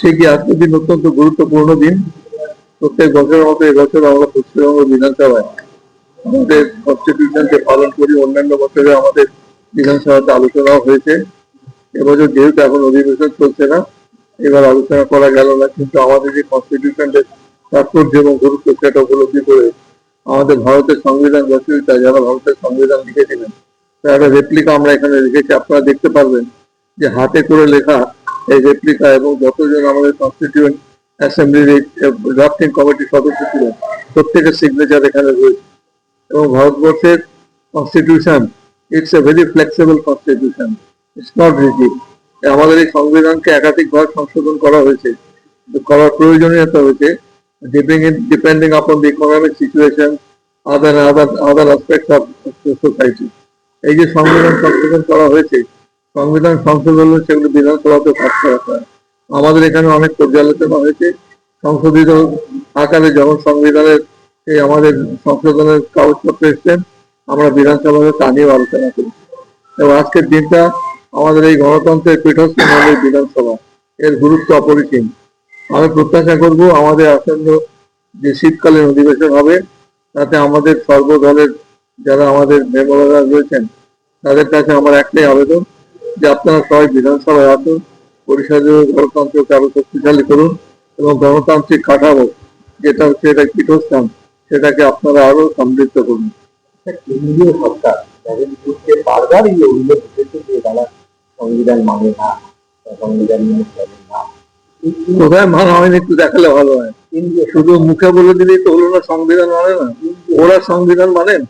ঠিকই আজকের দিন অত্যন্ত গুরুত্বপূর্ণ দিন। প্রত্যেক বছরের মতো এবছর আমরা পশ্চিমবঙ্গ বিধানসভায় আমাদের কনস্টিটিউশনকে পালন করি। অন্যান্য বছরে আমাদের বিধানসভাতে আলোচনাও হয়েছে। এবছর যেহেতু এখন অধিবেশন চলছে না, এবার আলোচনা করা গেল না, কিন্তু আমাদের যে কনস্টিটিউশনের তাৎপর্য এবং গুরুত্ব সেটা উপলব্ধি করে আমাদের ভারতের সংবিধান রচয়িতা যারা ভারতের সংবিধান লিখেছিলেন, তার একটা রেপ্লিকা আমরা এখানে রেখেছি। আপনারা দেখতে পারবেন যে হাতে করে লেখা এই রেপ্লিকা এবং যতজন আমাদের কনস্টিটিউয়েন্ট অ্যাসেম্বলির ড্রাফটিং কমিটির সদস্য ছিলেন, প্রত্যেকের সিগনেচার এখানে রয়েছে। এবং ভারতবর্ষের constitution it's a very flexible constitution it's not rigid আমাদের এই সংবিধানকে একাধিকবার সংশোধন করা হয়েছে। করার প্রয়োজনীয়তা হয়েছে depending depending upon the economic situation other other other aspects of society এই যে সংবিধান সংশোধন করা হয়েছে সংবিধান সংশোধন সেগুলো বিধানসভাতে পাস করা হয়। আমাদের এখানে অনেক পর্যালোচনা হয়েছে। সংশোধিত আকারে যখন সংবিধানের এই আমাদের সংশোধনের কাগজপত্র এসছেন আমরা বিধানসভাতে তা নিয়েও আলোচনা করি এবং আজকের দিনটা আমাদের এই গণতন্ত্রের পীঠস্থান বিধানসভা এর গুরুত্ব অপরিসীম। আমি প্রত্যাশা করব আমাদের আসন্ন যে শীতকালীন অধিবেশন হবে, তাতে আমাদের সর্বদলের যারা আমাদের মেম্বাররা রয়েছেন, তাদের কাছে আমার একটাই আবেদন যে আপনারা সবাই বিধানসভায় আসুন পরিষদের গণতন্ত্রকে আরও শক্তিশালী করুন এবং গণতান্ত্রিক কাঠামো যেটা হচ্ছে এটা পীঠস্থান সেটাকে আপনারা আরও সমৃদ্ধ করুন। কেন্দ্রীয় সরকার বারবার এই অভিযোগ উঠেছে যে তারা সংবিধান মানে না সংবিধান মেনে চলে না। কোথায় মান হয়নি একটু দেখালে ভালো হয়। শুধু মুখে বলে দিলেই তো হলো না সংবিধান মানে না। ওরা সংবিধান মানেন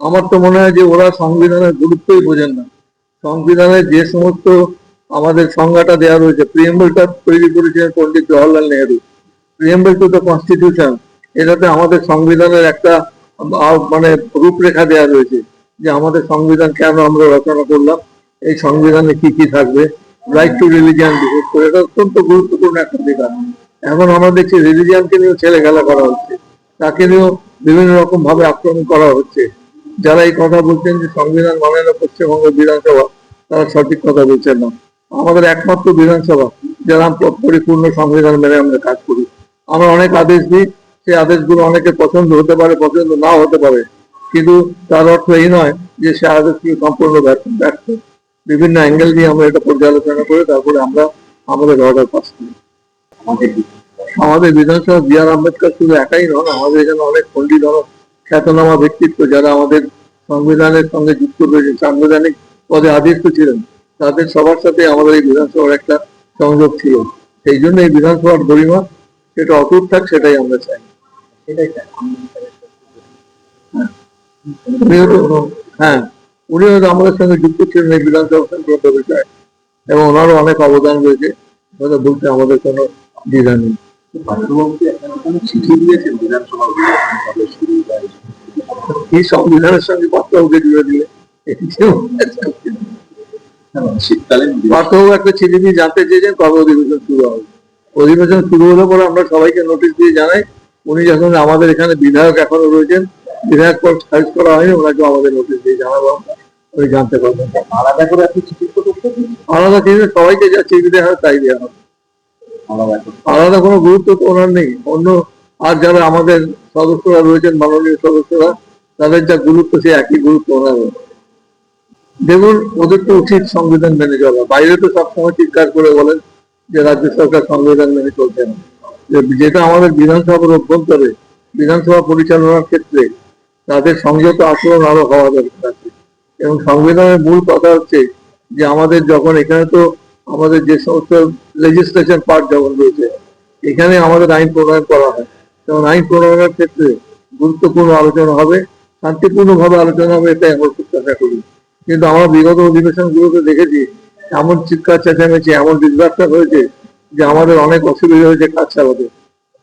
আমার তো মনে হয় যে ওরা সংবিধানের গুরুত্বই বোঝেন না। সংবিধানের যে সমস্ত আমাদের সংজ্ঞাটা দেওয়া রয়েছে প্রিয়েম্বলটা তৈরি করেছিলেন Pandit Jawaharlal Nehru. Preamble to the constitution এটাতে আমাদের সংবিধানের একটা মানে রূপরেখা দেওয়া রয়েছে যে আমাদের সংবিধান কেন আমরা রচনা করলাম, এই সংবিধানে কি কি থাকবে রাইট টু রিলিজিয়ান বিশেষ করে, এটা অত্যন্ত গুরুত্বপূর্ণ একটা দিকার এখন আমরা দেখছি রিলিজিয়ানকে নিয়েও ছেলে খেলা করা হচ্ছে, তাকে নিয়েও বিভিন্ন রকম ভাবে আক্রমণ করা হচ্ছে। যারা এই কথা বলছেন যে সংবিধান মানে না পশ্চিমবঙ্গ বিধানসভা, তারা সঠিক কথা বলছেন না। আমাদের একমাত্র বিধানসভা, যারা পরিপূর্ণ সংবিধান মেনে আমরা কাজ করি। আমরা অনেক আদেশ দিই, সেই আদেশগুলো অনেকে পছন্দ হতে পারে, পছন্দ নাও হতে পারে। কিন্তু তার অর্থ এই নয় যে সে আদেশগুলো সম্পূর্ণ ব্যর্থ বিভিন্ন অ্যাঙ্গেল দিয়ে আমরা এটা পর্যালোচনা করে তারপরে আমরা আমাদের অর্ডার পাস করি। আমাদের বিধানসভা, বি আর আম্বেদকর শুধু একাই নন, আমাদের এখানে অনেক অনেক খ্যাতনামা ব্যক্তিত্ব যারা আমাদের সংবিধানের সঙ্গে যুক্ত রয়েছে সাংবিধানিক পদে আদিত্য ছিলেন তাদের সবার সাথে আমাদের এই বিধানসভার একটা সংযোগ ছিল। সেই জন্য এই বিধানসভার গরিমা সেটা অটুট থাক সেটাই আমরা চাই। হ্যাঁ উনিও তো আমাদের সঙ্গে যুক্ত ছিলেন এই বিধানসভা সংক্রান্ত বিষয়ে এবং ওনারও অনেক অবদান রয়েছে। কথা বলতে আমাদের কোনো দ্বিধা নেই। চিঠি দিয়েছেন বিধানসভা অধিবেশন কবে শুরু বা এই সংবিধানের সঙ্গে পাত্রকে জুড়ে দিলে শীতকালীন পার্থবাবু একটা চিঠি জানতে চেয়েছেন কবে অধিবেশন শুরু হবে। অধিবেশন শুরু হলে পরে আমরা সবাইকে নোটিশ দিয়ে জানাই উনি যখন আমাদের এখানে বিধায়ক এখনও রয়েছেন বিধায়ক পদ খারিজ করা হয়নি ওনাকে আমাদের নোটিশ দিয়ে জানাব। উনি জানতে পারবেন। আলাদা করে আপনি চিঠি আলাদা চিঠি সবাইকে যা চিঠি দেওয়া হয় তাই দেওয়া হবে আলাদা আলাদা কোনো গুরুত্ব তো ওনার নেই। অন্য আর যারা আমাদের সদস্যরা রয়েছেন মাননীয় সদস্যরা তাদের যা গুরুত্ব সে একই গুরুত্ব ওনার দেখুন, ওদের তো উচিত সংবিধান মেনে চলা। বাইরে তো সবসময় চিৎকার করে বলেন যে রাজ্য সরকার সংবিধান মেনে চলছে না। যেটা আমাদের বিধানসভার অভ্যন্তরে, বিধানসভা পরিচালনার ক্ষেত্রে তাদের সংযত আচরণ আরও হওয়া দরকার এবং সংবিধানের মূল কথা হচ্ছে যে আমাদের যখন এখানে তো আমাদের যে সমস্ত লেজিসলেশন পার্ট যখন রয়েছে, এখানে আমাদের আইন প্রণয়ন করা হয়। যেমন আইন প্রণয়নের ক্ষেত্রে গুরুত্বপূর্ণ আলোচনা হবে। শান্তিপূর্ণ ভাবে আলোচনা হবে, এটাই আমরা প্রত্যাশা করি। কিন্তু আমরা বিগত অধিবেশন গুলোতে দেখেছি, এমন চিৎকার চেঁচামেচি, এমন ডিসরাপ্টার হয়েছে যে আমাদের অনেক অসুবিধা হয়েছে কাজ চালাতে।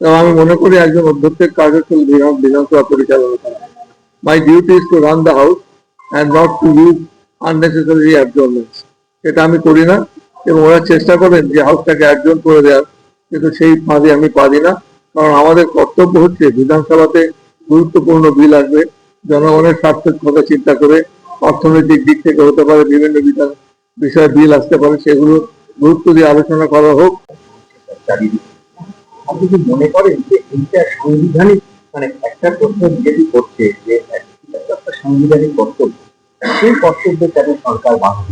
এবং আমি মনে করি একজন অধ্যক্ষের কাজ হচ্ছে বিধানসভা পরিচালনা করা। My duty is to run the house and not to use unnecessary adjournments সেটা আমি করি না এবং ওরা চেষ্টা করেন যে হাউসটাকে একজন করে দেওয়ার। কিন্তু সেই ফাঁদে আমি পারি না। কারণ আমাদের কর্তব্য হচ্ছে বিধানসভাতে গুরুত্বপূর্ণ বিল আসবে। জনগণের স্বার্থের কথা চিন্তা করে অর্থনৈতিক দিক থেকে হতে পারে বিভিন্ন বিধান বিষয়ে বিল আসতে পারে সেগুলো গুরুত্ব দিয়ে আলোচনা করা হোক। আপনি কি মনে করেন যে এইটা সাংবিধানিক মানে একটা প্রশ্ন যেটি করছে যে একটা সাংবিধানিক কর্তব্য সেই কর্তব্যে কেন সরকার বাধা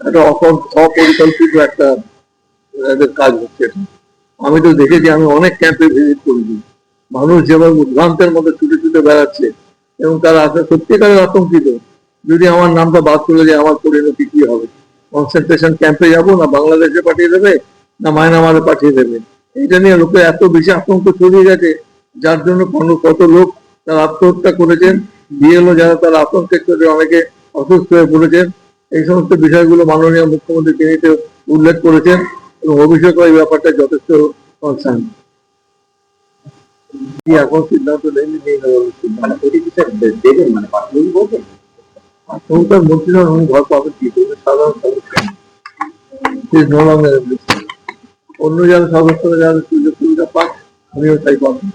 একটা অপ- অপরিকল্পিত একটা কাজ হচ্ছে এটা। আমি তো দেখেছি আমি অনেক ক্যাম্পে ভিজিট করেছি। মানুষ যেভাবে উদ্ভ্রান্তের মধ্যে ছুটে ছুটে বেড়াচ্ছে এবং তারা সত্যিকারের আতঙ্কিত। যদি আমার নামটা বাদ চলে যায়, আমার পরিণতি কি হবে? কনসেন্ট্রেশন ক্যাম্পে যাব না বাংলাদেশে পাঠিয়ে দেবে, না মায়ানমারে পাঠিয়ে দেবে? এটা নিয়ে লোকের এত বেশি আতঙ্ক ছড়িয়ে গেছে, যার জন্য কোনো কত লোক তারা আত্মহত্যা করেছেন। বিএলও যারা তারা আতঙ্কে চলে অনেকে অসুস্থ হয়ে পড়েছেন। এই সমস্ত বিষয়গুলো মাননীয় মুখ্যমন্ত্রী তিনি উল্লেখ করেছেন এবং অভিষেক এই ব্যাপারটা যথেষ্ট কনসার্ন কি এখন সিদ্ধান্ত নেয়নি সিদ্ধান্ত মানে ওটি কি স্যার দে- দেবেন মানে পাঠিয়ে বলবেন মন্ত্রী নন উনি ঘর পাবেন কি? করবে সাধারণ সদস্য a minister. অন্য যারা সদস্যরা যারা সুযোগ সুবিধা পাক উনিও তাই পাবেন